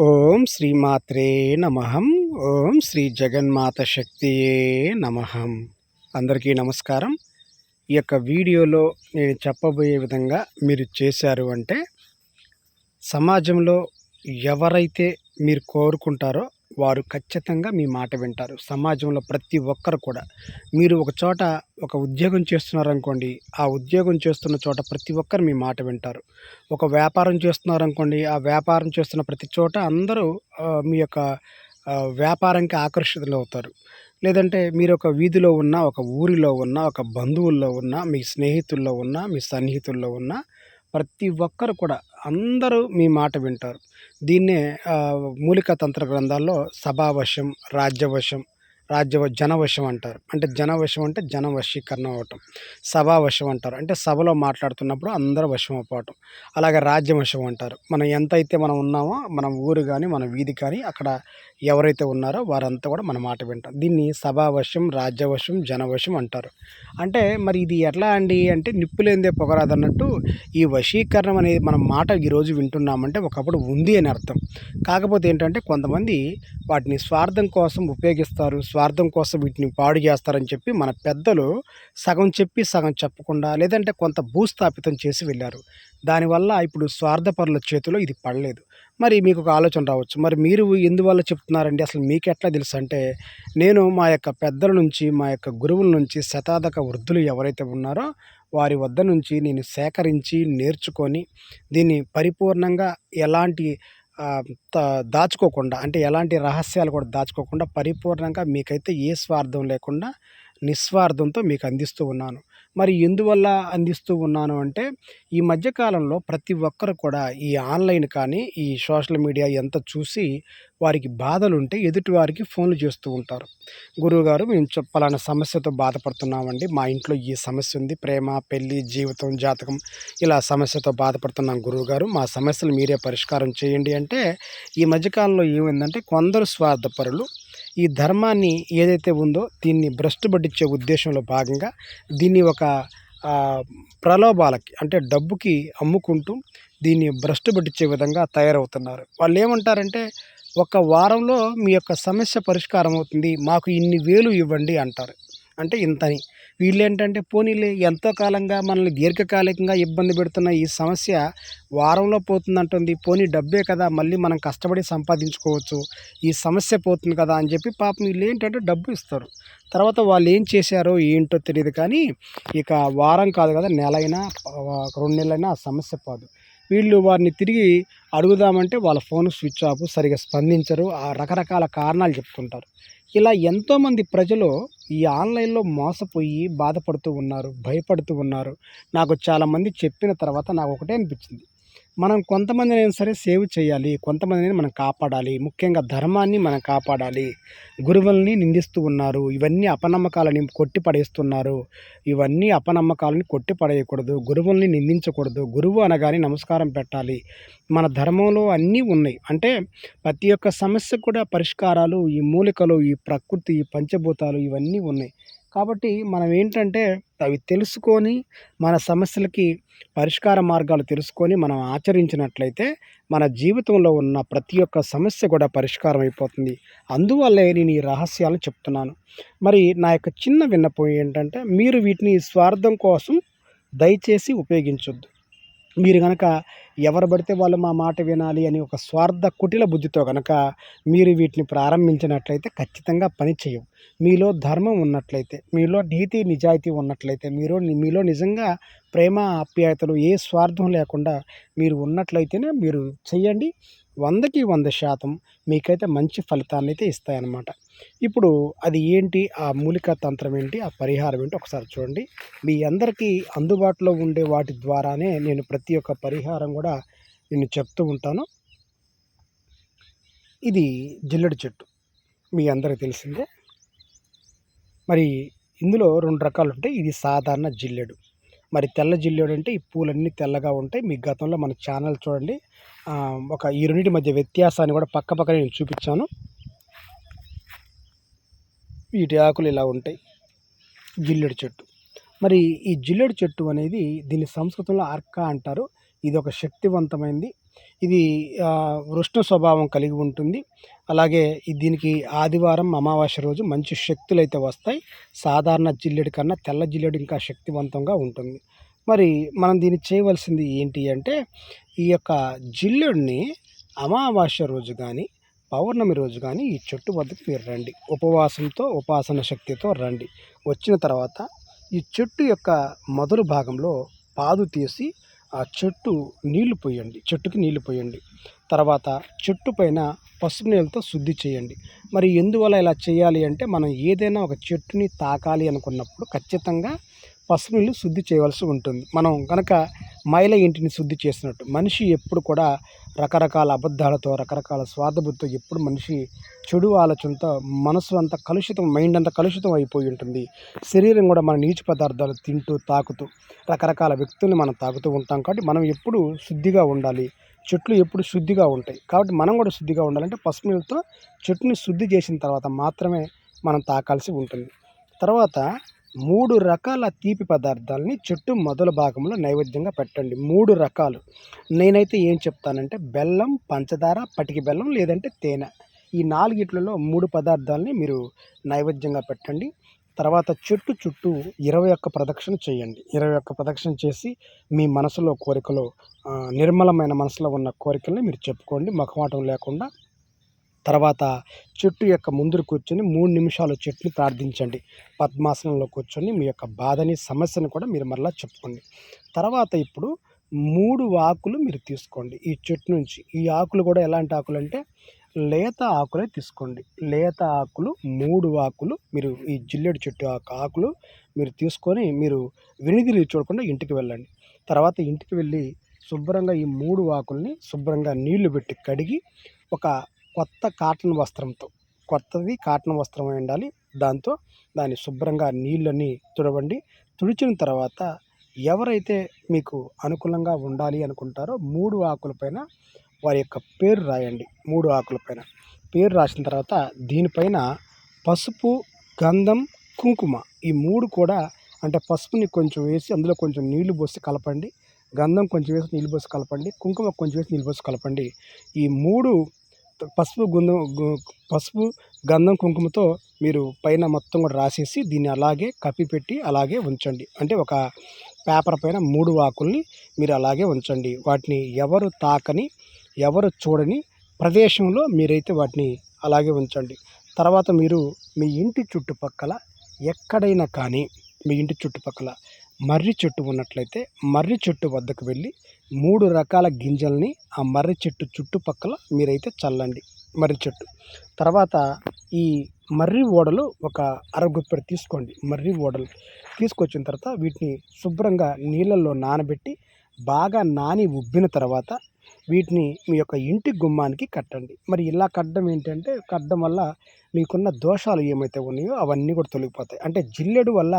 ఓం శ్రీమాత్రే నమహం ఓం శ్రీ జగన్మాత శక్తియే నమహం అందరికీ నమస్కారం. ఈ యొక్క వీడియోలో నేను చెప్పబోయే విధంగా మీరు చేశారు అంటే సమాజంలో ఎవరైతే మీరు కోరుకుంటారో వారు ఖచ్చితంగా మీ మాట వింటారు. సమాజంలో ప్రతి ఒక్కరు కూడా. మీరు ఒక చోట ఒక ఉద్యోగం చేస్తున్నారనుకోండి ఆ ఉద్యోగం చేస్తున్న చోట ప్రతి ఒక్కరు మీ మాట వింటారు. ఒక వ్యాపారం చేస్తున్నారనుకోండి ఆ వ్యాపారం చేస్తున్న ప్రతి చోట అందరూ మీ యొక్క వ్యాపారానికి ఆకర్షితులు అవుతారు. లేదంటే మీరు ఒక వీధిలో ఉన్న ఒక ఊరిలో ఉన్న ఒక బంధువుల్లో ఉన్న మీ స్నేహితుల్లో ఉన్న మీ సన్నిహితుల్లో ఉన్న ప్రతి ఒక్కరు కూడా అందరూ మీ మాట వింటారు. దీన్నే మూలిక తంత్ర గ్రంథాల్లో సభావశం రాజ్యవశం రాజ్య జనవశం అంటారు. అంటే జనవశం అంటే జన వశీకరణ అవటం సభావశం అంటారు. అంటే సభలో మాట్లాడుతున్నప్పుడు అందరూ వశం అయిపోవటం అలాగే రాజ్యవశం అంటారు. మనం ఎంతైతే మనం ఉన్నామో మన ఊరు కానీ మన వీధి కానీ అక్కడ ఎవరైతే ఉన్నారో వారంతా కూడా మన మాట వింటాం. దీన్ని సభావశం రాజ్యవశం జనవశం అంటారు. అంటే మరి ఇది ఎట్లా అండి? అంటే నిప్పులేందే పొగరాదు అన్నట్టు ఈ వశీకరణం అనేది మనం మాట ఈరోజు వింటున్నామంటే ఒకప్పుడు ఉంది అని అర్థం. కాకపోతే ఏంటంటే కొంతమంది వాటిని స్వార్థం కోసం ఉపయోగిస్తారు. స్వార్థం కోసం వీటిని పాడు చేస్తారని చెప్పి మన పెద్దలు సగం చెప్పి సగం చెప్పకుండా లేదంటే కొంత భూస్థాపితం చేసి వెళ్ళారు. దానివల్ల ఇప్పుడు స్వార్థపరుల చేతిలో ఇది పడలేదు. మరి మీకు ఒక ఆలోచన రావచ్చు. మరి మీరు ఎందువల్ల చెప్తున్నారండి? అసలు మీకు ఎట్లా తెలుసు? అంటే నేను మా యొక్క పెద్దల నుంచి మా యొక్క గురువుల నుంచి శతాధక వృద్ధులు ఎవరైతే ఉన్నారో వారి వద్ద నుంచి నేను సేకరించి నేర్చుకొని దీన్ని పరిపూర్ణంగా ఎలాంటి దాచుకోకుండా అంటే ఎలాంటి రహస్యాలు కూడా దాచుకోకుండా పరిపూర్ణంగా మీకైతే ఏ స్వార్థం లేకుండా నిస్వార్థంతో మీకు అందిస్తూ ఉన్నాను. మరి ఎందువల్ల అందిస్తూ ఉన్నాను అంటే ఈ మధ్యకాలంలో ప్రతి ఒక్కరు కూడా ఈ ఆన్లైన్ కానీ ఈ సోషల్ మీడియా ఎంత చూసి వారికి బాధలు ఉంటే ఎదుటి వారికి ఫోన్లు చేస్తూ ఉంటారు. గురువుగారు మేము చె- పలానా సమస్యతో బాధపడుతున్నామండి. మా ఇంట్లో ఈ సమస్య ఉంది. ప్రేమ పెళ్ళి జీవితం జాతకం ఇలా సమస్యతో బాధపడుతున్నాం గురువుగారు. మా సమస్యలు మీరే పరిష్కారం చేయండి అంటే ఈ మధ్యకాలంలో ఏమైందంటే కొందరు స్వార్థపరులు ఈ ధర్మాన్ని ఏదైతే ఉందో దీన్ని భ్రష్టు ఉద్దేశంలో భాగంగా దీన్ని ఒక ప్రలోభాలకి అంటే డబ్బుకి అమ్ముకుంటూ దీన్ని భ్రష్టు పట్టించే విధంగా తయారవుతున్నారు. వాళ్ళు ఏమంటారంటే ఒక వారంలో మీ యొక్క సమస్య పరిష్కారం అవుతుంది. మాకు ఇన్ని వేలు ఇవ్వండి అంటారు. అంటే ఇంతని. వీళ్ళు ఏంటంటే పోనీలే ఎంతో కాలంగా మనల్ని దీర్ఘకాలికంగా ఇబ్బంది పెడుతున్న ఈ సమస్య వారంలో పోతుందంటుంది. పోనీ డబ్బే కదా మళ్ళీ మనం కష్టపడి సంపాదించుకోవచ్చు. ఈ సమస్య పోతుంది కదా అని చెప్పి పాపం వీళ్ళు ఏంటంటే డబ్బు ఇస్తారు. తర్వాత వాళ్ళు ఏం చేశారో ఏంటో తెలియదు కానీ ఇక వారం కాదు కదా నెల అయినా రెండు నెలలైనా ఆ సమస్య పోదు. వీళ్ళు వారిని తిరిగి అడుగుదామంటే వాళ్ళ ఫోన్ స్విచ్ ఆఫ్ సరిగా స్పందించరు. ఆ రకరకాల కారణాలు చెప్తుంటారు. ఇలా ఎంతోమంది ప్రజలు ఈ ఆన్లైన్లో మోసపోయి బాధపడుతూ ఉన్నారు భయపడుతూ ఉన్నారు. నాకు చాలామంది చెప్పిన తర్వాత నాకు ఒకటే అనిపించింది. మనం కొంతమందిని అయినా సరే సేవ్ చేయాలి. కొంతమందిని మనం కాపాడాలి. ముఖ్యంగా ధర్మాన్ని మనం కాపాడాలి. గురువుల్ని నిందిస్తూ ఉన్నారు. ఇవన్నీ అపనమ్మకాలని కొట్టి పడేస్తున్నారు ఇవన్నీ అపనమ్మకాలని కొట్టి పడేయకూడదు గురువుల్ని నిందించకూడదు. గురువు అనగానే నమస్కారం పెట్టాలి. మన ధర్మంలో అన్నీ ఉన్నాయి. అంటే ప్రతి ఒక్క సమస్య కూడా పరిష్కారాలు ఈ మూలికలు ఈ ప్రకృతి ఈ పంచభూతాలు ఇవన్నీ ఉన్నాయి. కాబట్టి మనం ఏంటంటే అవి తెలుసుకొని మన సమస్యలకి పరిష్కార మార్గాలు తెలుసుకొని మనం ఆచరించినట్లయితే మన జీవితంలో ఉన్న ప్రతి ఒక్క సమస్య కూడా పరిష్కారం అయిపోతుంది. అందువల్లే నేను ఈ రహస్యాలు చెప్తున్నాను. మరి నా యొక్క చిన్న విన్నపం ఏంటంటే మీరు వీటిని స్వార్థం కోసం దయచేసి ఉపయోగించొద్దు. మీరు కనుక ఎవరు పడితే వాళ్ళు మా మాట వినాలి అని ఒక స్వార్థ కుటిల బుద్ధితో కనుక మీరు వీటిని ప్రారంభించినట్లయితే ఖచ్చితంగా పని చేయవు. మీలో ధర్మం ఉన్నట్లయితే మీలో నీతి నిజాయితీ ఉన్నట్లయితే మీరు మీలో నిజంగా ప్రేమ ఆప్యాయతలు ఏ స్వార్థం లేకుండా మీరు ఉన్నట్లయితేనే మీరు చేయండి. వందకి వంద శాతం మీకైతే మంచి ఫలితాన్ని అయితే ఇస్తాయన్నమాట. ఇప్పుడు అది ఏంటి? ఆ మూలికా తంత్రం ఏంటి? ఆ పరిహారం ఏంటి? ఒకసారి చూడండి. మీ అందరికీ అందుబాటులో ఉండే వాటి ద్వారానే నేను ప్రతి ఒక్క పరిహారం కూడా నేను చెప్తూ ఉంటాను. ఇది జిల్లెడు చెట్టు. మీ అందరికీ తెలిసిందే. మరి ఇందులో రెండు రకాలు ఉంటాయి. ఇది సాధారణ జిల్లెడు. మరి తెల్ల జిల్లెడు అంటే ఈ పూలన్నీ తెల్లగా ఉంటాయి. మీ గతంలో మన ఛానల్ చూడండి. ఒక ఈ రెండింటి మధ్య వ్యత్యాసాన్ని కూడా పక్క పక్కన నేను చూపించాను. వీటి ఆకులు ఇలా ఉంటాయి. జిల్లెడు చెట్టు. మరి ఈ జిల్లెడు చెట్టు అనేది దీన్ని సంస్కృతంలో అర్క అంటారు. ఇది ఒక శక్తివంతమైనది ఇది వృష్ణ స్వభావం కలిగి ఉంటుంది. అలాగే దీనికి ఆదివారం అమావాస్య రోజు మంచి శక్తులు అయితే వస్తాయి. సాధారణ జిల్లెడు కన్నా తెల్ల జిల్లెడు ఇంకా శక్తివంతంగా ఉంటుంది. మరి మనం దీన్ని చేయవలసింది ఏంటి అంటే ఈ యొక్క జిల్లుడిని అమావాస్య రోజు కానీ పౌర్ణమి రోజు కానీ ఈ చెట్టు వద్దకు మీరు రండి. ఉపవాసంతో ఉపాసన శక్తితో రండి. వచ్చిన తర్వాత ఈ చెట్టు యొక్క మొదలు భాగంలో పాదు తీసి ఆ చెట్టు నీళ్ళు పోయండి. చెట్టుకి నీళ్ళు పోయండి. తర్వాత చెట్టు పైన పసుపు నీళ్ళతో శుద్ధి చేయండి. మరి ఎందువల్ల ఇలా చేయాలి అంటే మనం ఏదైనా ఒక చెట్టుని తాకాలి అనుకున్నప్పుడు ఖచ్చితంగా పసుపు నీళ్ళు శుద్ధి చేయవలసి ఉంటుంది. మనం కనుక మైల ఇంటిని శుద్ధి చేసినట్టు. మనిషి ఎప్పుడు కూడా రకరకాల అబద్ధాలతో రకరకాల స్వార్థబుద్ధితో ఎప్పుడు మనిషి చెడు ఆలోచనతో మనసు అంతా కలుషితం మైండ్ అంతా కలుషితం అయిపోయి ఉంటుంది. శరీరం కూడా మన నీచు పదార్థాలు తింటూ తాకుతూ రకరకాల వ్యక్తుల్ని మనం తాకుతూ ఉంటాం కాబట్టి మనం ఎప్పుడు శుద్ధిగా ఉండాలి. చెట్లు ఎప్పుడు శుద్ధిగా ఉంటాయి. కాబట్టి మనం కూడా శుద్ధిగా ఉండాలంటే పసుపు నీళ్ళతో చెట్టుని శుద్ధి చేసిన తర్వాత మాత్రమే మనం తాకాల్సి ఉంటుంది. తర్వాత మూడు రకాల తీపి పదార్థాలని చుట్టూ మొదల భాగంలో నైవేద్యంగా పెట్టండి. మూడు రకాలు. నేనైతే ఏం చెప్తానంటే బెల్లం పంచదార పటికి బెల్లం లేదంటే తేనె. ఈ నాలుగిట్లలో మూడు పదార్థాలని మీరు నైవేద్యంగా పెట్టండి. తర్వాత చుట్టూ చుట్టూ ఇరవై ఒక్క ప్రదక్షిణ చేయండి. ఇరవై ఒక్క ప్రదక్షిణ చేసి మీ మనసులో కోరికలో నిర్మలమైన మనసులో ఉన్న కోరికల్ని మీరు చెప్పుకోండి. మొఖమాటం లేకుండా తర్వాత చెట్టు యొక్క ముందు కూర్చొని మూడు నిమిషాలు చెట్టుని ప్రార్థించండి. పద్మాసనంలో కూర్చొని మీ యొక్క బాధని సమస్యను కూడా మీరు మరలా చెప్పుకోండి. తర్వాత ఇప్పుడు మూడు ఆకులు మీరు తీసుకోండి. ఈ చెట్టు నుంచి ఈ ఆకులు కూడా ఎలాంటి ఆకులు అంటే లేత ఆకులే తీసుకోండి. లేత ఆకులు మూడు ఆకులు మీరు ఈ జిల్లెడు చెట్టు ఆకులు మీరు తీసుకొని మీరు వెనుదిరిగి చూడకుండా ఇంటికి వెళ్ళండి. తర్వాత ఇంటికి వెళ్ళి శుభ్రంగా ఈ మూడు ఆకుల్ని శుభ్రంగా నీళ్ళు పెట్టి కడిగి ఒక కొత్త కాటన్ వస్త్రంతో కొత్తది కాటన్ వస్త్రం అయి ఉండాలి. దాంతో దాన్ని శుభ్రంగా నీళ్ళని తుడవండి. తుడిచిన తర్వాత ఎవరైతే మీకు అనుకూలంగా ఉండాలి అనుకుంటారో మూడు ఆకులపైన వారి యొక్క పేరు రాయండి. మూడు ఆకులపైన పేరు రాసిన తర్వాత దీనిపైన పసుపు గంధం కుంకుమ ఈ మూడు కూడా అంటే పసుపుని కొంచెం వేసి అందులో కొంచెం నీళ్ళు పోసి కలపండి. గంధం కొంచెం వేసి నీళ్ళు పోసి కలపండి. కుంకుమ కొంచెం వేసి నీళ్ళు పోసి కలపండి. ఈ మూడు పసుపు గుంధం పసుపు గంధం కుంకుమతో మీరు పైన మొత్తం కూడా రాసేసి దీన్ని అలాగే కప్పి పెట్టి అలాగే ఉంచండి. అంటే ఒక పేపర్ పైన మూడు ఆకుల్ని మీరు అలాగే ఉంచండి. వాటిని ఎవరు తాకని ఎవరు చూడని ప్రదేశంలో మీరైతే వాటిని అలాగే ఉంచండి. తర్వాత మీరు మీ ఇంటి చుట్టుపక్కల ఎక్కడైనా కానీ మీ ఇంటి చుట్టుపక్కల మర్రి చెట్టు ఉన్నట్లయితే మర్రి చెట్టు వద్దకు వెళ్ళి మూడు రకాల గింజల్ని ఆ మర్రి చెట్టు చుట్టుపక్కల మీరైతే చల్లండి మర్రి చెట్టు. తర్వాత ఈ మర్రి ఓడలు ఒక అరగుప్పెడు తీసుకోండి మర్రి ఓడలు. తీసుకొచ్చిన తర్వాత వీటిని శుభ్రంగా నీళ్ళల్లో నానబెట్టి బాగా నాని ఉబ్బిన తర్వాత వీటిని మీ యొక్క ఇంటి గుమ్మానికి కట్టండి. మరి ఇలా కట్టడం ఏంటంటే కట్టడం వల్ల మీకున్న దోషాలు ఏమైతే ఉన్నాయో అవన్నీ కూడా తొలగిపోతాయి. అంటే జిల్లెడు వల్ల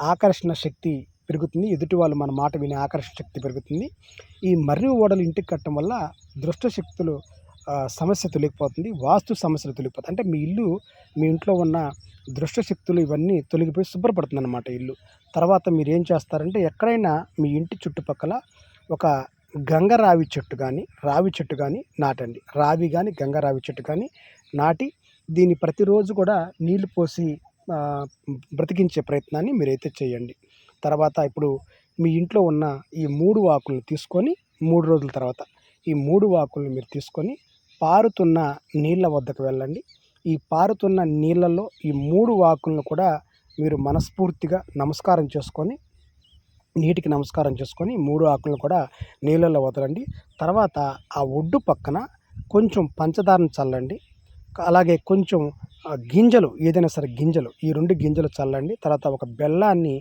ఆకర్షణ శక్తి పెరుగుతుంది. ఎదుటి వాళ్ళు మన మాట వినే ఆకర్షణ శక్తి పెరుగుతుంది. ఈ మర్రి ఓడలు ఇంటికి కట్టడం వల్ల దృష్ట శక్తులు సమస్య తొలగిపోతుంది. వాస్తు సమస్యలు తొలగిపోతుంది అంటే మీ ఇల్లు మీ ఇంట్లో ఉన్న దృష్ట శక్తులు ఇవన్నీ తొలగిపోయి శుభ్రపడుతుంది అనమాట ఇల్లు. తర్వాత మీరు ఏం చేస్తారంటే ఎక్కడైనా మీ ఇంటి చుట్టుపక్కల ఒక గంగ రావి చెట్టు కానీ రావి చెట్టు కానీ నాటండి. రావి కానీ గంగ రావి చెట్టు కానీ నాటి దీన్ని ప్రతిరోజు కూడా నీళ్ళు పోసి బ్రతికించే ప్రయత్నాన్ని మీరైతే చేయండి. తర్వాత ఇప్పుడు మీ ఇంట్లో ఉన్న ఈ మూడు ఆకులను తీసుకొని మూడు రోజుల తర్వాత ఈ మూడు ఆకులను మీరు తీసుకొని పారుతున్న నీళ్ళ వద్దకు వెళ్ళండి. ఈ పారుతున్న నీళ్ళల్లో ఈ మూడు ఆకులను కూడా మీరు మనస్ఫూర్తిగా నమస్కారం చేసుకొని నీటికి నమస్కారం చేసుకొని మూడు ఆకులను కూడా నీళ్ళల్లో వదలండి. తర్వాత ఆ ఒడ్డు పక్కన కొంచెం పంచదారను చల్లండి. అలాగే కొంచెం ఆ, గింజలు ఏదైనా సరే గింజలు ఈ రెండు గింజలు చల్లండి. తర్వాత ఒక బెల్లాన్ని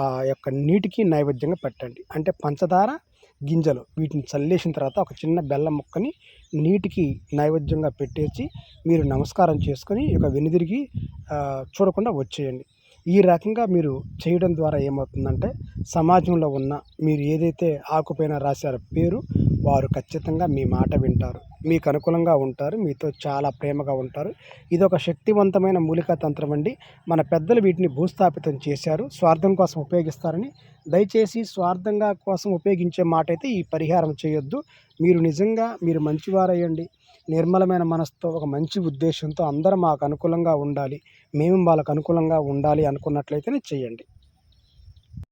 ఆ యొక్క నీటికి నైవేద్యంగా పెట్టండి. అంటే పంచదార గింజలు వీటిని చల్లేసిన తర్వాత ఒక చిన్న బెల్లం ముక్కని నీటికి నైవేద్యంగా పెట్టేసి మీరు నమస్కారం చేసుకొని ఇక వెనుదిరిగి చూడకుండా వచ్చేయండి. ఈ రకంగా మీరు చేయడం ద్వారా ఏమవుతుందంటే సమాజంలో ఉన్న మీరు ఏదైతే ఆకుపైన రాశారో పేరు వారు ఖచ్చితంగా మీ మాట వింటారు. మీకు అనుకూలంగా ఉంటారు. మీతో చాలా ప్రేమగా ఉంటారు. ఇది ఒక శక్తివంతమైన మూలికా తంత్రం అండి. మన పెద్దలు వీటిని భూస్థాపితం చేశారు. స్వార్థం కోసం ఉపయోగిస్తారని. దయచేసి స్వార్థంగా కోసం ఉపయోగించే మాట అయితే ఈ పరిహారం చేయొద్దు. మీరు నిజంగా మీరు మంచివారయ్యండి. నిర్మలమైన మనసుతో ఒక మంచి ఉద్దేశంతో అందరం మాకు అనుకూలంగా ఉండాలి. మేము వాళ్ళకు అనుకూలంగా ఉండాలి అనుకున్నట్లయితేనే చేయండి.